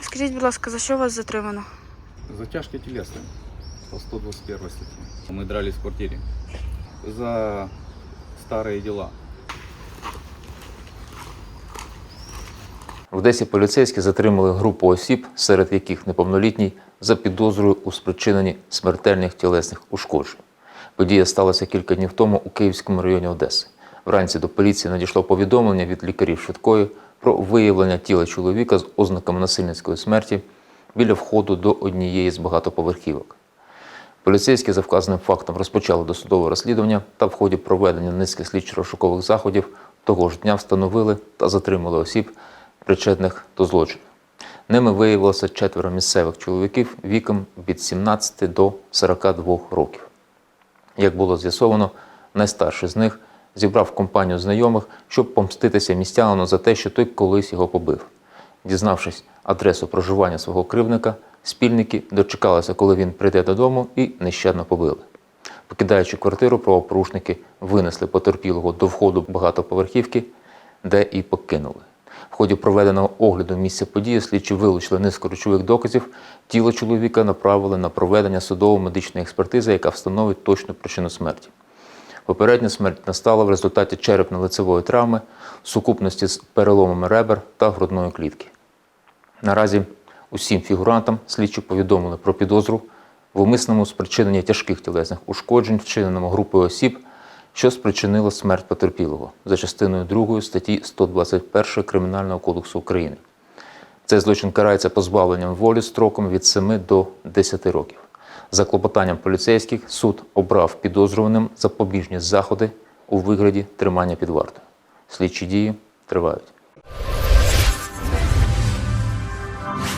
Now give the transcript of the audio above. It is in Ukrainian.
Скажіть, будь ласка, за що вас затримано? Затяжки телесные по 121 статье. Мы дрались в квартире за старые дела. В Одесі поліцейські затримали групу осіб, серед яких неповнолітній, за підозрою у спричиненні смертельних тілесних ушкоджень. Подія сталася кілька днів тому у Київському районі Одеси. Вранці до поліції надійшло повідомлення від лікарів швидкої про виявлення тіла чоловіка з ознаками насильницької смерті біля входу до однієї з багатоповерхівок. Поліцейські за вказаним фактом розпочали досудове розслідування та в ході проведення низки слідчо-розшукових заходів того ж дня встановили та затримали осіб, причетних до злочину. Ними виявилося четверо місцевих чоловіків віком від 17 до 42 років. Як було з'ясовано, найстарший з них зібрав компанію знайомих, щоб помститися містянину за те, що той колись його побив. Дізнавшись адресу проживання свого кривника, спільники дочекалися, коли він прийде додому, і нещадно побили. Покидаючи квартиру, правопорушники винесли потерпілого до входу багатоповерхівки, де і покинули. В ході проведеного огляду місця події слідчі вилучили низку речових доказів. Тіло чоловіка направили на проведення судово-медичної експертизи, яка встановить точну причину смерті. Попередня смерть настала в результаті черепно-лицевої травми, сукупності з переломами ребер та грудної клітки. Наразі усім фігурантам слідчі повідомили про підозру в умисному спричиненні тяжких тілесних ушкоджень, вчиненому групою осіб, що спричинило смерть потерпілого за частиною 2 статті 121 Кримінального кодексу України. Цей злочин карається позбавленням волі строком від 7 до 10 років. За клопотанням поліцейських суд обрав підозрюваним запобіжні заходи у вигляді тримання під вартою. Слідчі дії тривають.